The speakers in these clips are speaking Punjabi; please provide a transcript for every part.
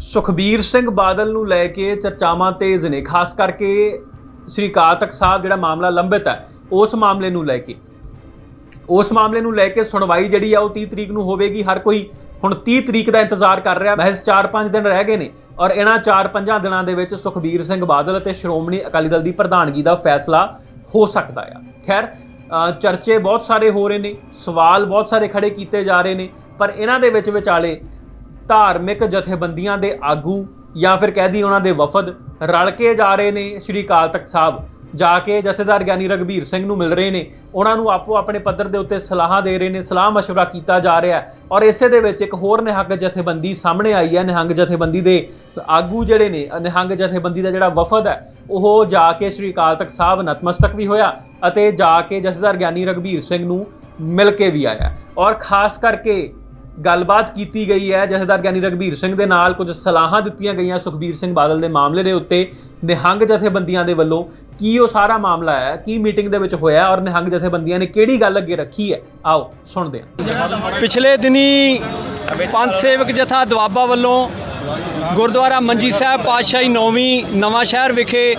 ਸੁਖਬੀਰ ਸਿੰਘ ਬਾਦਲ ਨੂੰ ਲੈ ਕੇ ਚਰਚਾਵਾਂ ਤੇਜ਼ ਨੇ, ਖਾਸ ਕਰਕੇ ਸ੍ਰੀ ਅਕਾਲ ਤਖਤ ਸਾਹਿਬ ਜਿਹੜਾ ਮਾਮਲਾ ਲੰਬਿਤ ਹੈ, ਉਸ ਮਾਮਲੇ ਨੂੰ ਲੈ ਕੇ। ਉਸ ਮਾਮਲੇ ਨੂੰ ਲੈ ਕੇ ਸੁਣਵਾਈ ਜਿਹੜੀ ਆ, ਉਹ 30 ਤਰੀਕ ਨੂੰ ਹੋਵੇਗੀ। ਹਰ ਕੋਈ ਹੁਣ 30 ਤਰੀਕ ਦਾ ਇੰਤਜ਼ਾਰ ਕਰ ਰਿਹਾ, ਮਹਿਜ਼ 4-5 ਦਿਨ ਰਹਿ ਗਏ ਨੇ ਔਰ ਇਹਨਾਂ 4-5 ਦਿਨਾਂ ਦੇ ਵਿੱਚ ਸੁਖਬੀਰ ਸਿੰਘ ਬਾਦਲ ਅਤੇ ਸ਼੍ਰੋਮਣੀ ਅਕਾਲੀ ਦਲ ਦੀ ਪ੍ਰਧਾਨਗੀ ਦਾ ਫੈਸਲਾ ਹੋ ਸਕਦਾ ਆ। ਖੈਰ ਚਰਚੇ ਬਹੁਤ ਸਾਰੇ ਹੋ ਰਹੇ ਨੇ, ਸਵਾਲ ਬਹੁਤ ਸਾਰੇ ਖੜੇ ਕੀਤੇ ਜਾ ਰਹੇ ਨੇ, ਪਰ ਇਹਨਾਂ ਦੇ ਵਿੱਚ ਵਿਚਾਲੇ ਧਾਰਮਿਕ ਜਥੇਬੰਦੀਆਂ ਦੇ ਆਗੂ ਜਾਂ ਫਿਰ ਕਹਿ ਦਈਏ ਉਹਨਾਂ ਦੇ ਵਫਦ ਰਲ ਕੇ ਜਾ ਰਹੇ ਨੇ ਸ੍ਰੀ ਅਕਾਲ ਤਖਤ ਸਾਹਿਬ ਜਾ ਕੇ ਜਥੇਦਾਰ ਗਿਆਨੀ ਰਗਵੀਰ ਸਿੰਘ ਨੂੰ ਮਿਲ ਰਹੇ ਨੇ ਉਹਨਾਂ ਨੂੰ ਆਪੋ ਆਪਣੇ ਪੱਧਰ ਦੇ ਉੱਤੇ ਸਲਾਹਾਂ ਦੇ ਰਹੇ ਨੇ ਸਲਾਹ مشورہ ਕੀਤਾ ਜਾ ਰਿਹਾ ਹੈ ਔਰ ਇਸੇ ਦੇ ਵਿੱਚ ਇੱਕ ਹੋਰ ਨਿਹੰਗ ਜਥੇਬੰਦੀ ਸਾਹਮਣੇ ਆਈ ਹੈ ਨਿਹੰਗ ਜਥੇਬੰਦੀ ਦੇ ਆਗੂ ਜਿਹੜੇ ਨੇ ਅ, ਨਿਹੰਗ ਜਥੇਬੰਦੀ ਦਾ ਜਿਹੜਾ ਵਫਦ ਹੈ ਉਹ ਜਾ ਕੇ ਸ੍ਰੀ ਅਕਾਲ ਤਖਤ ਸਾਹਿਬ ਨਤਮਸਤਕ ਵੀ ਹੋਇਆ ਅਤੇ ਜਾ ਕੇ ਜਥੇਦਾਰ ਗਿਆਨੀ ਰਗਵੀਰ ਸਿੰਘ ਨੂੰ ਮਿਲ ਕੇ ਵੀ ਆਇਆ ਔਰ ਖਾਸ ਕਰਕੇ ਗੱਲਬਾਤ ਕੀਤੀ ਗਈ ਹੈ ਜਥੇਦਾਰ ਗਿਆਨੀ ਰਗਵੀਰ ਸਿੰਘ ਦੇ ਨਾਲ। ਕੁਝ ਸਲਾਹਾਂ ਦਿੱਤੀਆਂ ਗਈਆਂ ਸੁਖਬੀਰ ਸਿੰਘ ਬਾਦਲ ਦੇ ਮਾਮਲੇ ਦੇ ਉੱਤੇ। ਨਿਹੰਗ ਜਥੇਬੰਦੀਆਂ ਦੇ ਵੱਲੋਂ ਕੀ ਉਹ ਸਾਰਾ ਮਾਮਲਾ ਹੈ, ਕੀ ਮੀਟਿੰਗ ਦੇ ਵਿੱਚ ਹੋਇਆ ਔਰ ਨਿਹੰਗ ਜਥੇਬੰਦੀਆਂ ਨੇ ਕਿਹੜੀ ਗੱਲ ਅੱਗੇ ਰੱਖੀ ਹੈ? ਆਓ, ਸੁਣਦੇ ਹਾਂ। ਪਿਛਲੇ ਦਿਨੀ ਪੰਥ ਸੇਵਕ ਜਥਾ ਦਵਾਬਾ ਵੱਲੋਂ ਗੁਰਦੁਆਰਾ ਮੰਜੀ ਸਾਹਿਬ ਪਾਤਸ਼ਾਹੀ ਨੌਵੀਂ ਨਵਾਂ ਸ਼ਹਿਰ ਵਿਖੇ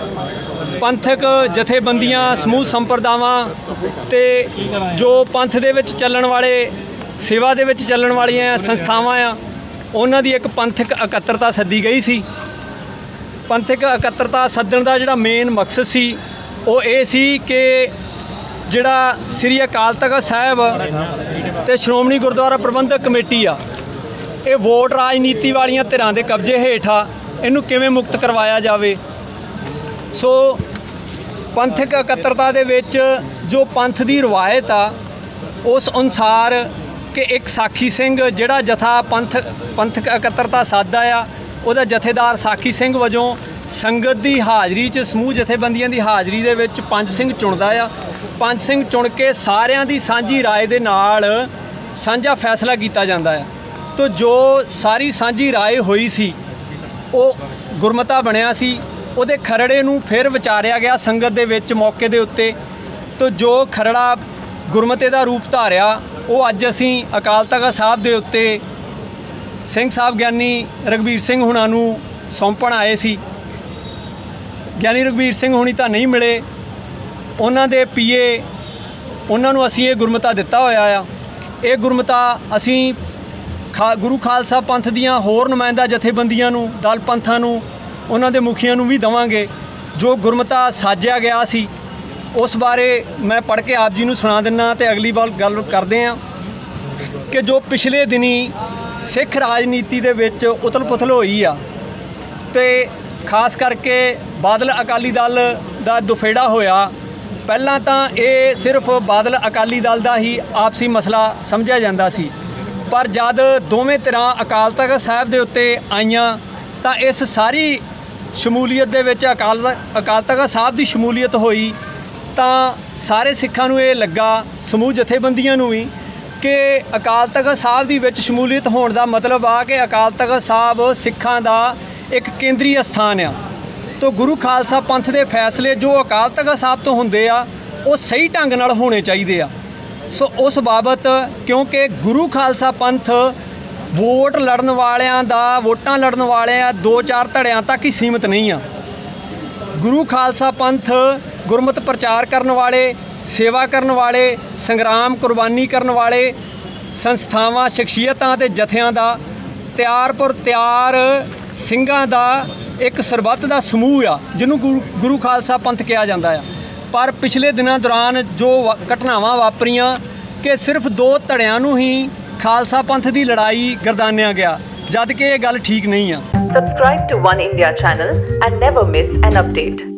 ਪੰਥਕ ਜਥੇਬੰਦੀਆਂ ਸਮੂਹ ਸੰਪਰਦਾਵਾਂ ਤੇ ਜੋ ਪੰਥ ਦੇ ਵਿੱਚ ਚੱਲਣ ਵਾਲੇ ਸੇਵਾ ਦੇ ਵਿੱਚ ਚੱਲਣ ਵਾਲੀਆਂ ਸੰਸਥਾਵਾਂ ਆ, ਉਹਨਾਂ ਦੀ ਇੱਕ ਪੰਥਕ ਇਕੱਤਰਤਾ ਸੱਦੀ ਗਈ ਸੀ। ਪੰਥਕ ਇਕੱਤਰਤਾ ਸੱਦਣ ਦਾ ਜਿਹੜਾ ਮੇਨ ਮਕਸਦ ਸੀ, ਉਹ ਇਹ ਸੀ ਕਿ ਜਿਹੜਾ ਸ੍ਰੀ ਅਕਾਲ ਤਖਤ ਸਾਹਿਬ ਤੇ ਸ਼੍ਰੋਮਣੀ ਗੁਰਦੁਆਰਾ ਪ੍ਰਬੰਧਕ ਕਮੇਟੀ ਆ, ਇਹ ਵੋਟ ਰਾਜਨੀਤੀ ਵਾਲੀਆਂ ਧਿਰਾਂ ਦੇ ਕਬਜ਼ੇ ਹੇਠ ਆ, ਇਹਨੂੰ ਕਿਵੇਂ ਮੁਕਤ ਕਰਵਾਇਆ ਜਾਵੇ। ਸੋ ਪੰਥਕ ਇਕੱਤਰਤਾ ਦੇ ਵਿੱਚ ਜੋ ਪੰਥ ਦੀ ਰਵਾਇਤ ਆ, ਉਸ ਅਨੁਸਾਰ ਕਿ ਇੱਕ ਸਾਖੀ ਸਿੰਘ ਜਿਹੜਾ ਜਥਾ ਪੰਥ ਪੰਥਕ ਇਕੱਤਰਤਾ ਸਾਧਦਾ ਆ ਉਹਦਾ ਜਥੇਦਾਰ ਸਾਖੀ ਸਿੰਘ ਵਜੋਂ ਸੰਗਤ ਦੀ ਹਾਜ਼ਰੀ 'ਚ ਸਮੂਹ ਜਥੇਬੰਦੀਆਂ ਦੀ ਹਾਜ਼ਰੀ ਦੇ ਵਿੱਚ ਪੰਜ ਸਿੰਘ ਚੁਣਦਾ ਆ ਪੰਜ ਸਿੰਘ ਚੁਣ ਕੇ ਸਾਰਿਆਂ ਦੀ ਸਾਂਝੀ رائے ਦੇ ਨਾਲ ਸਾਂਝਾ ਫੈਸਲਾ ਕੀਤਾ ਜਾਂਦਾ ਆ ਤੋ ਜੋ ਸਾਰੀ ਸਾਂਝੀ رائے ਹੋਈ ਸੀ ਉਹ ਗੁਰਮਤਾ ਬਣਿਆ ਸੀ ਉਹਦੇ ਖਰੜੇ ਨੂੰ ਫਿਰ ਵਿਚਾਰਿਆ ਗਿਆ ਸੰਗਤ ਦੇ ਵਿੱਚ ਮੌਕੇ ਦੇ ਉੱਤੇ ਤੋ ਜੋ ਖਰੜਾ ਗੁਰਮਤੇ ਦਾ ਰੂਪ ਧਾਰਿਆ, ਉਹ ਅੱਜ ਅਸੀਂ ਅਕਾਲ ਤਖਤ ਸਾਹਿਬ ਦੇ ਉੱਤੇ ਸਿੰਘ ਸਾਹਿਬ ਗਿਆਨੀ ਰਗਵੀਰ ਸਿੰਘ ਹੁਣਾਂ ਨੂੰ ਸੌਂਪਣ ਆਏ ਸੀ। ਗਿਆਨੀ ਰਗਵੀਰ ਸਿੰਘ ਹੁਣੀ ਤਾਂ ਨਹੀਂ ਮਿਲੇ। ਉਹਨਾਂ ਦੇ ਪੀਏ, ਉਹਨਾਂ ਨੂੰ ਅਸੀਂ ਇਹ ਗੁਰਮਤਾ ਦਿੱਤਾ ਹੋਇਆ ਆ। ਇਹ ਗੁਰਮਤਾ ਅਸੀਂ ਖਾ, ਗੁਰੂ ਖਾਲਸਾ ਪੰਥ ਦੀਆਂ ਹੋਰ ਨੁਮਾਇੰਦਾ ਜਥੇਬੰਦੀਆਂ ਨੂੰ, ਦਲ ਪੰਥਾਂ ਨੂੰ, ਉਹਨਾਂ ਦੇ ਮੁਖੀਆਂ ਨੂੰ ਵੀ ਦਵਾਂਗੇ। ਜੋ ਗੁਰਮਤਾ ਸਾਜਿਆ ਗਿਆ ਸੀ ਉਸ ਬਾਰੇ ਮੈਂ ਪੜ੍ਹ ਕੇ ਆਪ ਜੀ ਨੂੰ ਸੁਣਾ ਦਿੰਨਾ ਤੇ ਅਗਲੀ ਵਾਰ ਗੱਲ ਕਰਦੇ ਹਾਂ ਕਿ ਜੋ ਪਿਛਲੇ ਦਿਨੀ ਸਿੱਖ ਰਾਜਨੀਤੀ ਦੇ ਵਿੱਚ ਉਤਲ-ਪੁਤਲ ਹੋਈ ਆ ਤੇ ਖਾਸ ਕਰਕੇ ਬਾਦਲ ਅਕਾਲੀ ਦਲ ਦਾ ਦੁਫੇੜਾ ਹੋਇਆ, ਪਹਿਲਾਂ ਤਾਂ ਇਹ ਸਿਰਫ ਬਾਦਲ ਅਕਾਲੀ ਦਲ ਦਾ ਹੀ ਆਪਸੀ ਮਸਲਾ ਸਮਝਿਆ ਜਾਂਦਾ ਸੀ। ਪਰ ਜਦ ਦੋਵੇਂ ਧਿਰਾਂ ਅਕਾਲ ਤਖਤ ਸਾਹਿਬ ਦੇ ਉੱਤੇ ਆਈਆਂ, ਤਾਂ ਇਸ ਸਾਰੀ ਸ਼ਮੂਲੀਅਤ ਦੇ ਵਿੱਚ ਅਕਾਲ ਅਕਾਲ ਤਖਤ ਸਾਹਿਬ ਦੀ ਸ਼ਮੂਲੀਅਤ ਹੋਈ ਤਾਂ ਸਾਰੇ ਸਿੱਖਾਂ ਨੂੰ ਇਹ ਲੱਗਾ, ਸਮੂਹ ਜਥੇਬੰਦੀਆਂ ਨੂੰ ਵੀ, ਕਿ ਅਕਾਲ ਤਖਤ ਸਾਹਿਬ ਦੀ ਵਿੱਚ ਸ਼ਮੂਲੀਅਤ ਹੋਣ ਦਾ ਮਤਲਬ ਆ ਕਿ ਅਕਾਲ ਤਖਤ ਸਾਹਿਬ ਸਿੱਖਾਂ ਦਾ ਇੱਕ ਕੇਂਦਰੀ ਸਥਾਨ ਆ। ਤੋ ਗੁਰੂ ਖਾਲਸਾ ਪੰਥ ਦੇ ਫੈਸਲੇ ਜੋ ਅਕਾਲ ਤਖਤ ਸਾਹਿਬ ਤੋਂ ਹੁੰਦੇ ਆ, ਉਹ ਸਹੀ ਢੰਗ ਨਾਲ ਹੋਣੇ ਚਾਹੀਦੇ ਆ। ਸੋ ਉਸ ਬਾਬਤ ਕਿਉਂਕਿ ਗੁਰੂ ਖਾਲਸਾ ਪੰਥ ਵੋਟ ਲੜਨ ਵਾਲਿਆਂ ਦਾ, ਵੋਟਾਂ ਲੜਨ ਵਾਲਿਆਂ ਦੋ ਚਾਰ ਧੜਿਆਂ ਤੱਕ ਹੀ ਸੀਮਿਤ ਨਹੀਂ ਆ। ਗੁਰੂ ਖਾਲਸਾ ਪੰਥ ਗੁਰਮਤ ਪ੍ਰਚਾਰ ਕਰਨ ਵਾਲੇ, ਸੇਵਾ ਕਰਨ ਵਾਲੇ, ਸੰਗਰਾਮ ਕੁਰਬਾਨੀ ਕਰਨ ਵਾਲੇ ਸੰਸਥਾਵਾਂ, ਸ਼ਖਸੀਅਤਾਂ ਤੇ ਜਥਿਆਂ ਦਾ ਤਿਆਰ ਪਰ ਤਿਆਰ ਸਿੰਘਾਂ ਦਾ ਇੱਕ ਸਰਬੱਤ ਦਾ ਸਮੂਹ ਆ, ਜਿਹਨੂੰ ਗੁਰੂ ਗੁਰੂ ਖਾਲਸਾ ਪੰਥ ਕਿਹਾ ਜਾਂਦਾ ਆ ਪਰ ਪਿਛਲੇ ਦਿਨਾਂ ਦੌਰਾਨ ਜੋ ਵਾ- ਘਟਨਾਵਾਂ ਵਾਪਰੀਆਂ ਕਿ ਸਿਰਫ ਦੋ ਧੜਿਆਂ ਨੂੰ ਹੀ ਖਾਲਸਾ ਪੰਥ ਦੀ ਲੜਾਈ ਗਰਦਾਨਿਆ ਗਿਆ, ਜਦ ਕਿ ਇਹ ਗੱਲ ਠੀਕ ਨਹੀਂ ਆ Subscribe to One India channel and never miss an update.